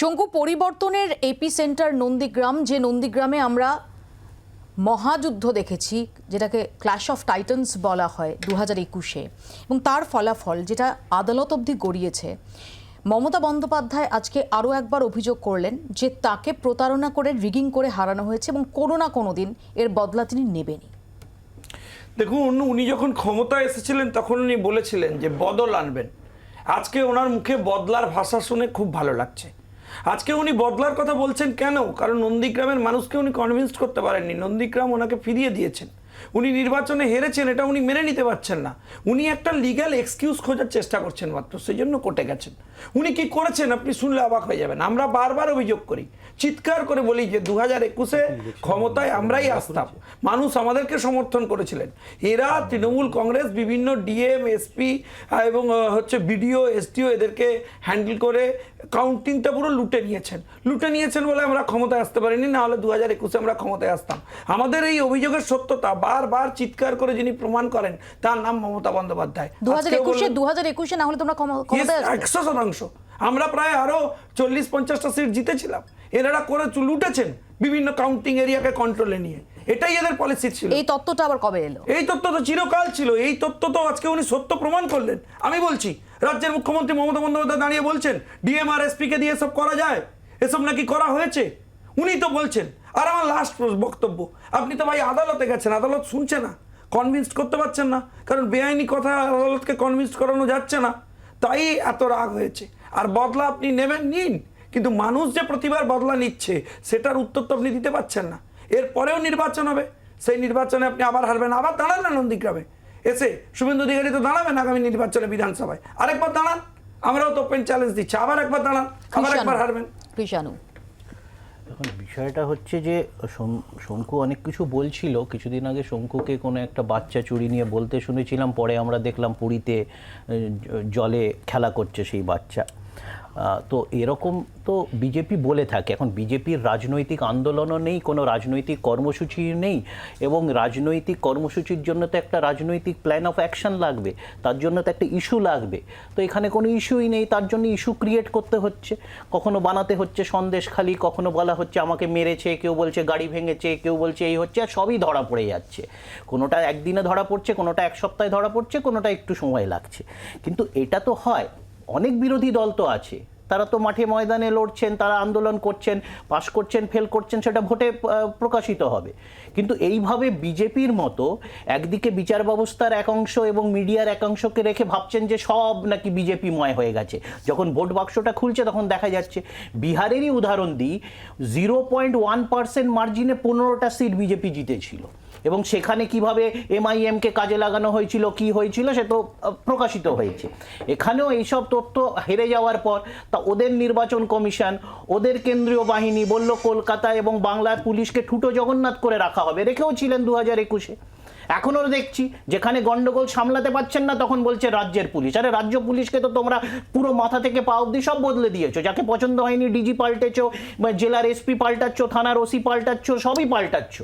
শঙ্কু, পরিবর্তনের AP centre Nandigram, যে নন্দীগ্রামে আমরা মহাযুদ্ধ দেখেছি, যেটাকে ক্ল্যাশ অফ টাইটান্স বলা হয় দু হাজার একুশে, এবং তার ফলাফল, যেটা আদালত অবধি গড়িয়েছে। মমতা বন্দ্যোপাধ্যায় আজকে আরও একবার অভিযোগ করলেন যে তাকে প্রতারণা করে, রিগিং করে হারানো হয়েছে, এবং কোনো না কোনো দিন এর বদলা তিনি নেবেনি দেখুন, উনি যখন ক্ষমতায় এসেছিলেন, তখন উনি বলেছিলেন যে বদল আনবেন। আজকে ওনার মুখে বদলার ভাষা শুনে খুব ভালো লাগছে। আজকে উনি বদলার কথা বলছেন কেন? কারণ নন্দীগ্রামের মানুষকে উনি কনভিন্স করতে পারেননি। নন্দীগ্রাম ওনাকে ফিরিয়ে দিয়েছেন। উনি নির্বাচনে হেরেছেন, এটা উনি মেনে নিতে পারছেন না। উনি একটা লিগ্যাল এক্সকিউজ খোঁজার চেষ্টা করছেন মাত্র সেই জন্য কোর্টে গেছেন। উনি কি করেছেন আপনি শুনলে অবাক হয়ে যাবেন। আমরা বারবার অভিযোগ করি, চিৎকার করে বলি যে দু হাজার একুশে ক্ষমতায় আমরাই আসতাম। মানুষ আমাদেরকে সমর্থন করেছিলেন। এরা তৃণমূল কংগ্রেস, বিভিন্ন ডিএম, এসপি এবং হচ্ছে বিডিও, এসডিও এদেরকে হ্যান্ডেল করে কাউন্টিংটা পুরো লুটে নিয়েছেন। লুটে নিয়েছেন বলে আমরা ক্ষমতায় আসতে পারিনি না হলে দু হাজার একুশে আমরা ক্ষমতায় আসতাম। আমাদের এই অভিযোগের সত্যতা বারবার চিৎকার করে যিনি প্রমাণ করেন তার নাম মমতা বন্দ্যোপাধ্যায়। দু হাজার একুশে দু হাজার একুশে না হলে তোমরা একশো শতাংশ। আমরা প্রায় আরও চল্লিশ পঞ্চাশটা সিট জিতেছিলাম। এনারা করে লুটেছেন বিভিন্ন কাউন্টিং এরিয়াকে কন্ট্রোলে নিয়ে। এটাই এদের পলিসি ছিল। এই তত্ত্বটা আবার কবে এলো? এই তথ্য তো চিরকাল ছিল। এই তথ্য তো আজকে উনি সত্য প্রমাণ করলেন। আমি বলছি রাজ্যের মুখ্যমন্ত্রী মমতা বন্দ্যোপাধ্যায় দাঁড়িয়ে বলছেন, ডিএমআর, এসপিকে দিয়ে এসব করা যায়? এসব নাকি করা হয়েছে? উনি তো বলছেন, আর আমার লাস্ট বক্তব্য, আপনি তো ভাই আদালতে গেছেন, আদালত শুনছে না কনভিন্স করতে পারছেন না, কারণ বেআইনি কথা আদালতকে কনভিন্স করানো যাচ্ছে না, তাই এত রাগ হয়েছে। আর বদলা আপনি নেবেন নিন, কিন্তু মানুষ যে প্রতিবার বদলা নিচ্ছে, সেটার উত্তর তো আপনি দিতে পারছেন না। এরপরেও নির্বাচন হবে, সেই নির্বাচনে আপনি আবার হারবেন, আবার দাঁড়ান না নন্দীগ্রামে। এসে শুভেন্দু অধিকারী তো দাঁড়াবেন আগামী নির্বাচনে বিধানসভায়। আরেকবার দাঁড়ান আমরাও তো ওপেন চ্যালেঞ্জ দিচ্ছি। আবার একবার দাঁড়ান আবার একবার হারবেন। কৃষাণু। এখন বিষয়টা হচ্ছে যে শঙ্কু অনেক কিছু বলছিল। কিছুদিন আগে শঙ্কুকে কোনো একটা বাচ্চা চুরি নিয়ে বলতে শুনেছিলাম পরে আমরা দেখলাম পুরীতে জলে খেলা করছে সেই বাচ্চা। তো এরকম তো বিজেপি বলে থাকে। এখন বিজেপির রাজনৈতিক আন্দোলনও নেই, কোনো রাজনৈতিক কর্মসূচি নেই এবং রাজনৈতিক কর্মসূচির জন্য তো একটা রাজনৈতিক প্ল্যান অফ অ্যাকশন লাগবে, তার জন্য তো একটা ইস্যু লাগবে। তো এখানে কোনো ইস্যুই নেই, তার জন্য ইস্যু ক্রিয়েট করতে হচ্ছে। কখনো বানাতে হচ্ছে সন্দেশখালি কখনো বলা হচ্ছে আমাকে মেরেছে, কেউ বলছে গাড়ি ভেঙেছে, কেউ বলছে এই হচ্ছে, আর সবই ধরা পড়ে যাচ্ছে। কোনোটা একদিনে ধরা পড়ছে, কোনোটা এক সপ্তাহে ধরা পড়ছে, কোনোটা একটু সময় লাগছে। কিন্তু এটা তো হয় অনেক বিরোধী দল তো আছে। তারা তো মাঠে ময়দানে লড়ছেন, তারা আন্দোলন করছেন, পাশ করছেন, ফেল করছেন, সেটা ভোটে প্রকাশিত হবে। কিন্তু এইভাবে বিজেপির মতো একদিকে বিচার ব্যবস্থার এক অংশ এবং মিডিয়ার এক অংশকে রেখে ভাবছেন যে সব নাকি বিজেপিময় হয়ে গেছে। যখন ভোট বাক্সটা খুলছে তখন দেখা যাচ্ছে, বিহারেরই উদাহরণ দিই জিরো পয়েন্ট ওয়ান পার্সেন্ট মার্জিনে পনেরোটা সিট বিজেপি জিতেছিল। এবং সেখানে কীভাবে এমআইএমকে কাজে লাগানো হয়েছিল, কি হয়েছিল, সে তো প্রকাশিত হয়েছে। এখানেও এইসব তথ্য হেরে যাওয়ার পর, তা ওদের নির্বাচন কমিশন, ওদের কেন্দ্রীয় বাহিনী বলল, কলকাতা এবং বাংলার পুলিশকে ঠুটো জগন্নাথ করে রাখা হবে। রেখেও ছিলেন দু হাজার একুশে। এখনও দেখছি, যেখানে গন্ডগোল সামলাতে পারছেন না, তখন বলছে রাজ্যের পুলিশ। আরে, রাজ্য পুলিশকে তো তোমরা পুরো মাথা থেকে পা অব্দি সব বদলে দিয়েছ। যাকে পছন্দ হয়নি, ডিজি পাল্টেছো, বা জেলার এসপি পাল্টাচ্ছ, থানার ওসি পাল্টাচ্ছ, সবই পাল্টাচ্ছ।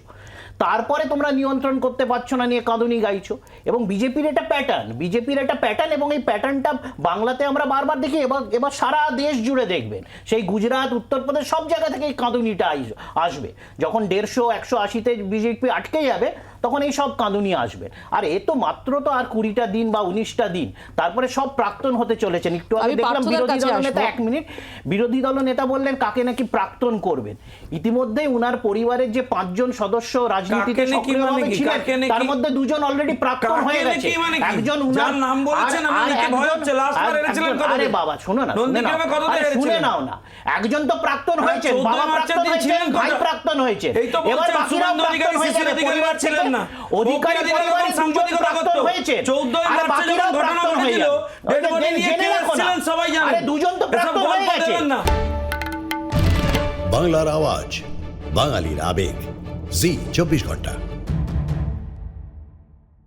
তারপরে তোমরা নিয়ন্ত্রণ করতে পারছ না নিয়ে কাঁদুনি গাইছো। এবং বিজেপির এটা প্যাটার্ন বিজেপির একটা প্যাটার্ন এবং এই প্যাটার্নটা বাংলাতে আমরা বারবার দেখি, এবার এবার সারা দেশ জুড়ে দেখবেন। সেই গুজরাট, উত্তরপ্রদেশ সব জায়গা থেকে এই কাঁদুনিটা আসবে। যখন দেড়শো, একশো আশিতে বিজেপি আটকে যাবে তখন এই সব কাঁদুনি আসবে। আর এ তো মাত্র তো আর কুড়িটা দিন বা উনিশটা দিন। তারপরে সব প্রাক্তন হতে চলেছেন। একটু আগে আমি দেখলাম বিরোধী দল নেতা এক মিনিট। বিরোধী দল নেতা বললেন কাকে নাকি প্রাক্তন করবেন? ইতিমধ্যে উনার পরিবারের যে পাঁচজন সদস্য রাজনীতিতে সক্রিয়ভাবে মানে ছিলেন তার মধ্যে দুজন অলরেডি প্রাক্তন হয়ে গেছে। মানে একজন উনার নাম বলেছেন আমার আর ভয় হচ্ছে, বার আর বাবা শোনো না শুনে নাও আরে শুনে নাও না। একজন তো প্রাক্তন হয়েছে বাবা প্রাক্তন হয়েছে ভাই প্রাক্তন হয়েছে। এবার বাকিরাও প্রাক্তন হয়ে পরিবার ছিলেন। না। অধিকারী অধিকারী পরিবারের যখন প্রাক্তন হয়েছে 14 আর মার্চে বাকিরাও যখন ঘটনা প্রাক্তন হয়ে ঘটেছিল, যাবে। dead ওই যে body নিয়ে কে রাখো সবাই জানে। আরে দুজন তো প্রাক্তন হয়ে গেছে বাংলার আওয়াজ বাঙালির আবেগ জি চব্বিশ ঘণ্টা